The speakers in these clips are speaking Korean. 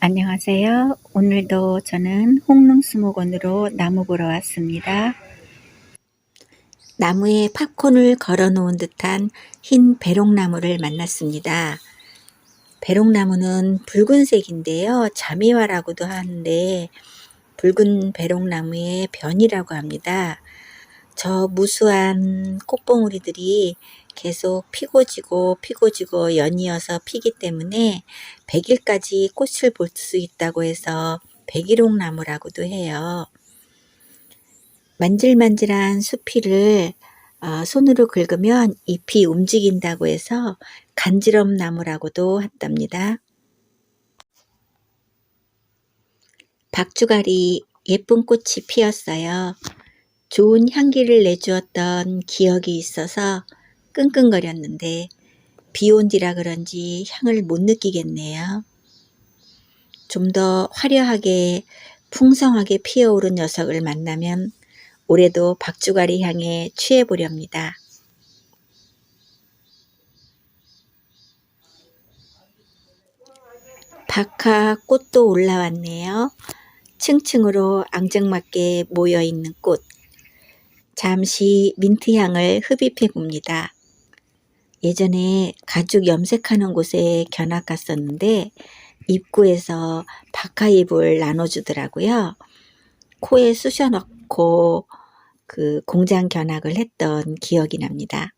안녕하세요. 오늘도 저는 홍릉수목원으로 나무 보러 왔습니다. 나무에 팝콘을 걸어 놓은 듯한 흰 배롱나무를 만났습니다. 배롱나무는 붉은색인데요. 자미화라고도 하는데 붉은 배롱나무의 변이라고 합니다. 저 무수한 꽃봉우리들이 계속 피고 지고 피고 지고 연이어서 피기 때문에 100일까지 꽃을 볼 수 있다고 해서 백일홍나무라고도 해요. 만질만질한 수피를 어, 손으로 긁으면 잎이 움직인다고 해서 간지럼나무라고도 한답니다. 박주갈이 예쁜 꽃이 피었어요. 좋은 향기를 내주었던 기억이 있어서 끙끙거렸는데 비 온 뒤라 그런지 향을 못 느끼겠네요. 좀 더 화려하게 풍성하게 피어오른 녀석을 만나면 올해도 박주가리 향에 취해보렵니다. 박하 꽃도 올라왔네요. 층층으로 앙증맞게 모여있는 꽃. 잠시 민트향을 흡입해 봅니다. 예전에 가죽 염색하는 곳에 견학 갔었는데 입구에서 박하잎을 나눠주더라고요. 코에 쑤셔 넣고 그 공장 견학을 했던 기억이 납니다.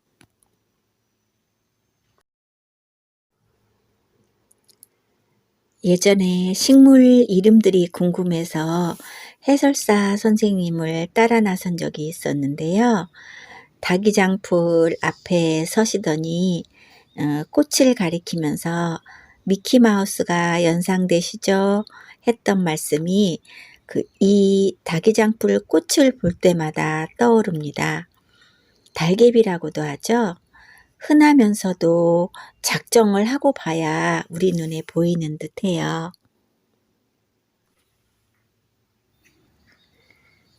예전에 식물 이름들이 궁금해서 해설사 선생님을 따라 나선 적이 있었는데요. 다기장풀 앞에 서시더니 어, 꽃을 가리키면서 미키마우스가 연상되시죠? 했던 말씀이 그 이 다기장풀 꽃을 볼 때마다 떠오릅니다. 달개비라고도 하죠. 흔하면서도 작정을 하고 봐야 우리 눈에 보이는 듯해요.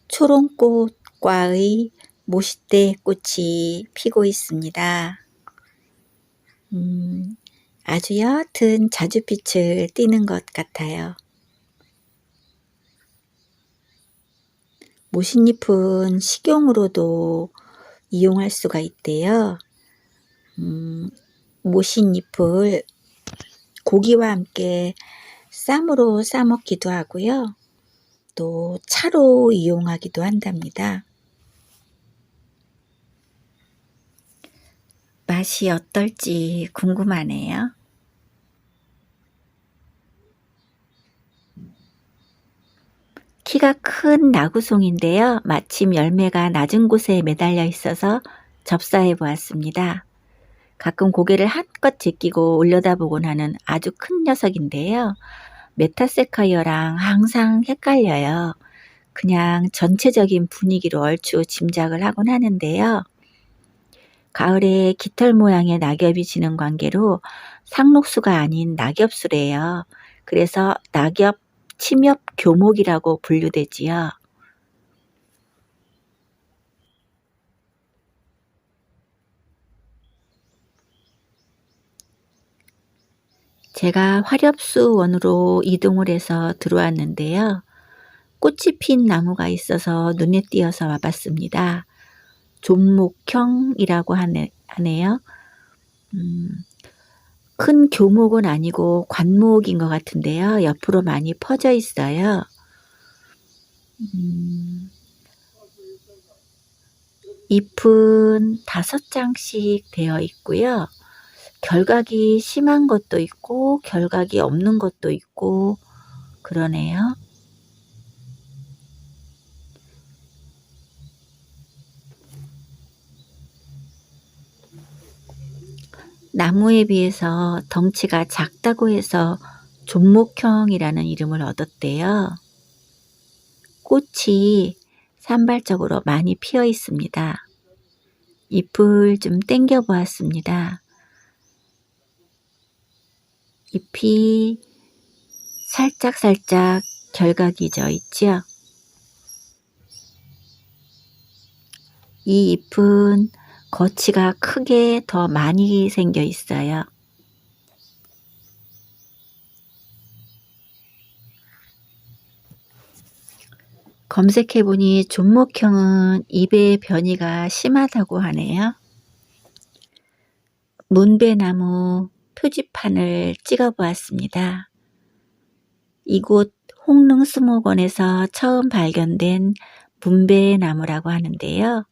초롱꽃과의 모시대 꽃이 피고 있습니다. 음, 아주 옅은 자주빛을 띠는 것 같아요. 모신잎은 식용으로도 이용할 수가 있대요. 음, 모신잎을 고기와 함께 쌈으로 싸먹기도 하고요. 또 차로 이용하기도 한답니다. 맛이 어떨지 궁금하네요. 키가 큰 나구송인데요. 마침 열매가 낮은 곳에 매달려 있어서 접사해 보았습니다. 가끔 고개를 한껏 제끼고 올려다보곤 하는 아주 큰 녀석인데요. 메타세카이어랑 항상 헷갈려요. 그냥 전체적인 분위기로 얼추 짐작을 하곤 하는데요. 가을에 깃털 모양의 낙엽이 지는 관계로 상록수가 아닌 낙엽수래요. 그래서 낙엽 침엽 교목이라고 분류되지요. 제가 화렵수 원으로 이동을 해서 들어왔는데요. 꽃이 핀 나무가 있어서 눈에 띄어서 와봤습니다. 존목형이라고 하네, 하네요. 음, 큰 교목은 아니고 관목인 것 같은데요. 옆으로 많이 퍼져 있어요. 음, 잎은 다섯 장씩 되어 있고요. 결각이 심한 것도 있고 결각이 없는 것도 있고 그러네요. 나무에 비해서 덩치가 작다고 해서 존목형이라는 이름을 얻었대요. 꽃이 산발적으로 많이 피어 있습니다. 잎을 좀 땡겨 보았습니다. 잎이 살짝살짝 결각이 져 있지요. 이 잎은 거치가 크게 더 많이 생겨 있어요. 검색해보니 존목형은 입의 변이가 심하다고 하네요. 문배나무 표지판을 찍어보았습니다. 이곳 홍릉수목원에서 처음 발견된 문배나무라고 하는데요.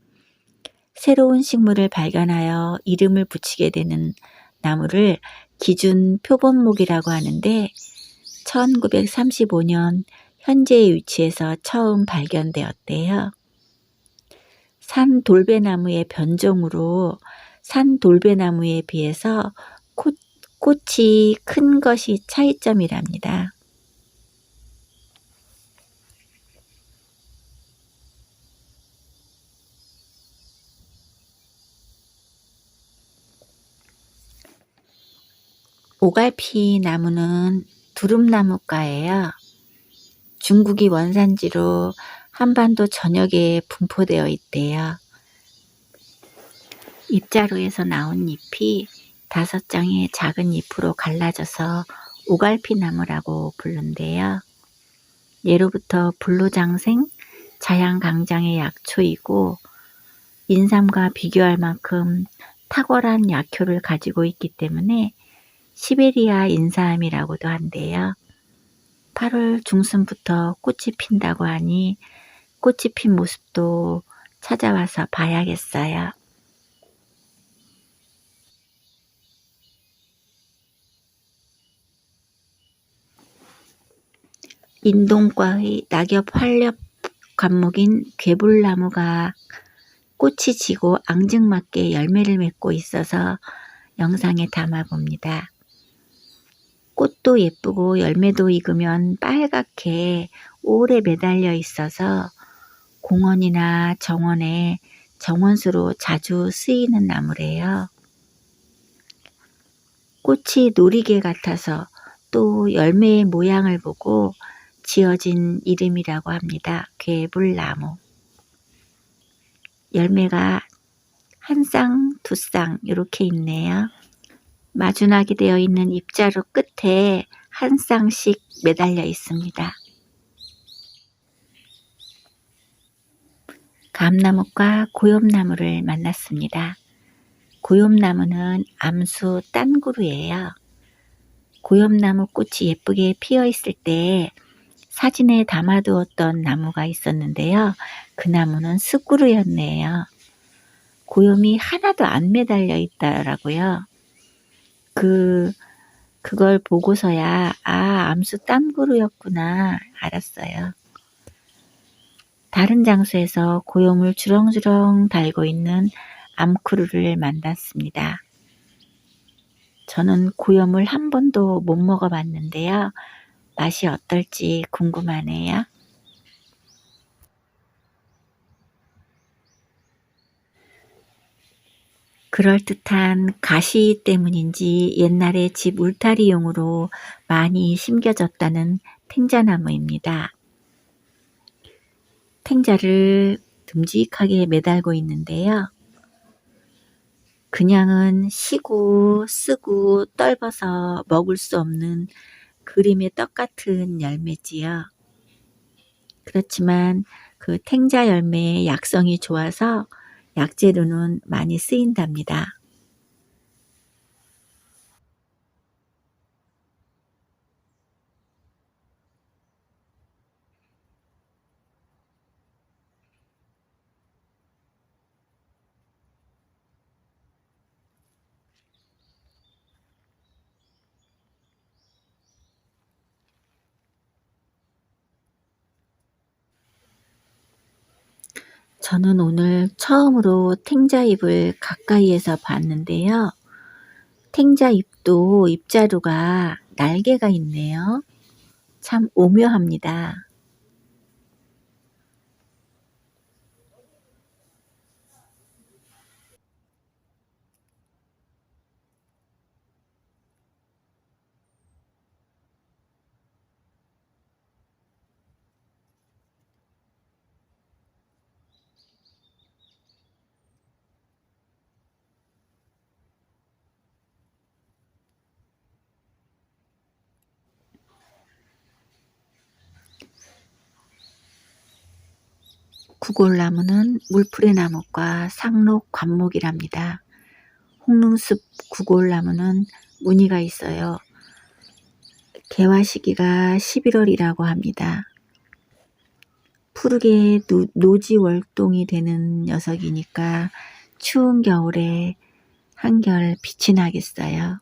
새로운 식물을 발견하여 이름을 붙이게 되는 나무를 기준 표본목이라고 하는데 1935년 현재의 위치에서 처음 발견되었대요. 산 돌배나무의 변종으로 산 돌배나무에 비해서 꽃, 꽃이 큰 것이 차이점이랍니다. 오갈피 나무는 두릅나무과예요. 중국이 원산지로 한반도 전역에 분포되어 있대요. 잎자루에서 나온 잎이 다섯 장의 작은 잎으로 갈라져서 오갈피 나무라고 부른대요. 예로부터 불로장생, 자양강장의 약초이고 인삼과 비교할 만큼 탁월한 약효를 가지고 있기 때문에 시베리아 인삼이라고도 한대요. 8월 중순부터 꽃이 핀다고 하니 꽃이 핀 모습도 찾아와서 봐야겠어요. 인동과의 낙엽 활렵 관목인 괴불나무가 꽃이 지고 앙증맞게 열매를 맺고 있어서 영상에 담아봅니다. 꽃도 예쁘고 열매도 익으면 빨갛게 오래 매달려 있어서 공원이나 정원에 정원수로 자주 쓰이는 나무래요. 꽃이 놀이개 같아서 또 열매의 모양을 보고 지어진 이름이라고 합니다. 괴불나무. 열매가 한 쌍, 두 쌍 이렇게 있네요. 마주나게 되어 있는 입자루 끝에 한 쌍씩 매달려 있습니다. 감나무과 고엽나무를 만났습니다. 고엽나무는 암수 딴구루예요. 고엽나무 꽃이 예쁘게 피어 있을 때 사진에 담아두었던 나무가 있었는데요. 그 나무는 숯구루였네요. 고염이 하나도 안 매달려 있다라고요. 그, 그걸 보고서야, 아, 암수 땀구루였구나, 알았어요. 다른 장소에서 고염을 주렁주렁 달고 있는 암크루를 만났습니다. 저는 고염을 한 번도 못 먹어봤는데요. 맛이 어떨지 궁금하네요. 그럴듯한 가시 때문인지 옛날에 집 울타리용으로 많이 심겨졌다는 탱자나무입니다. 탱자를 듬직하게 매달고 있는데요. 그냥은 시고 쓰고 떨어서 먹을 수 없는 그림의 떡 같은 열매지요. 그렇지만 그 탱자 열매의 약성이 좋아서 약재로는 많이 쓰인답니다. 저는 오늘 처음으로 탱자잎을 가까이에서 봤는데요. 탱자잎도 잎자루가 날개가 있네요. 참 오묘합니다. 구골나무는 물풀의 나무과 상록 관목이랍니다. 홍릉숲 구골나무는 무늬가 있어요. 개화 시기가 11월이라고 합니다. 푸르게 노, 노지월동이 되는 녀석이니까 추운 겨울에 한결 빛이 나겠어요.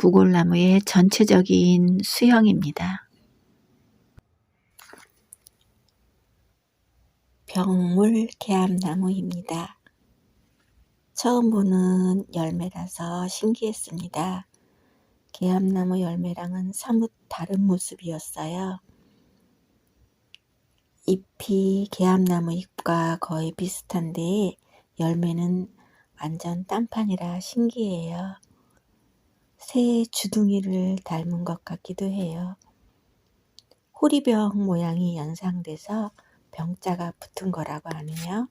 구골나무의 전체적인 수형입니다. 병물 개암나무입니다. 처음 보는 열매라서 신기했습니다. 개암나무 열매랑은 사뭇 다른 모습이었어요. 잎이 개암나무 잎과 거의 비슷한데 열매는 완전 딴판이라 신기해요. 새 주둥이를 닮은 것 같기도 해요. 호리병 모양이 연상돼서 병자가 붙은 거라고 하네요.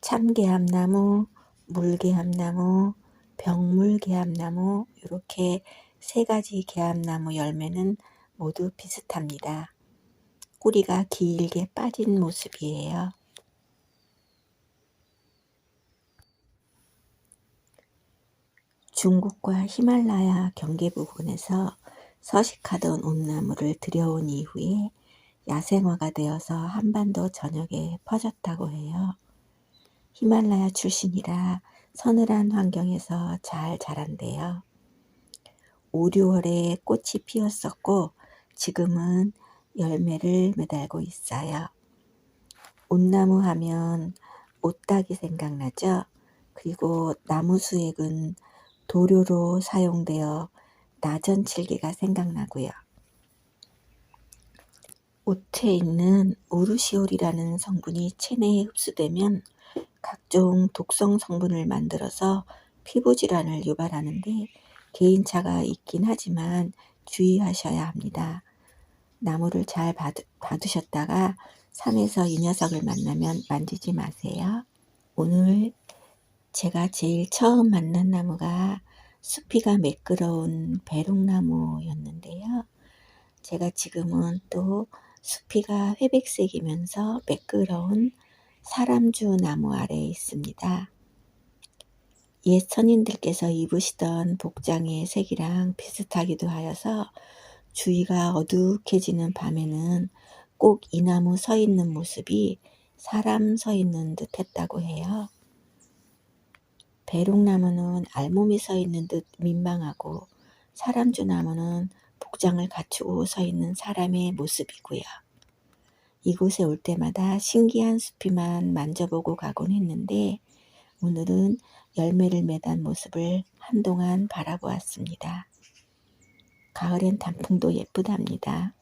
참개암나무, 물개암나무, 병물개암나무 이렇게 세 가지 개암나무 열매는 모두 비슷합니다. 꼬리가 길게 빠진 모습이에요. 중국과 히말라야 경계 부근에서 서식하던 온나무를 들여온 이후에 야생화가 되어서 한반도 전역에 퍼졌다고 해요. 히말라야 출신이라 서늘한 환경에서 잘 자란대요. 5, 6월에 꽃이 피었었고 지금은 열매를 매달고 있어요. 온나무 하면 옷딱이 생각나죠? 그리고 나무 수액은 도료로 사용되어 나전 칠기가 생각나고요. 옷에 있는 우르시올이라는 성분이 체내에 흡수되면 각종 독성 성분을 만들어서 피부 질환을 유발하는데 개인차가 있긴 하지만 주의하셔야 합니다. 나무를 잘 받, 받으셨다가 산에서 이 녀석을 만나면 만지지 마세요. 오늘 제가 제일 처음 만난 나무가 숲이가 매끄러운 배롱나무였는데요. 제가 지금은 또 숲이가 회백색이면서 매끄러운 사람주 나무 아래에 있습니다. 옛 선인들께서 입으시던 복장의 색이랑 비슷하기도 하여서 주위가 어둑해지는 밤에는 꼭 이 나무 서 있는 모습이 사람 서 있는 듯 했다고 해요. 배롱나무는 알몸이 서 있는 듯 민망하고 사람주나무는 복장을 갖추고 서 있는 사람의 모습이고요. 이곳에 올 때마다 신기한 숲이만 만져보고 가곤 했는데 오늘은 열매를 매단 모습을 한동안 바라보았습니다. 가을엔 단풍도 예쁘답니다.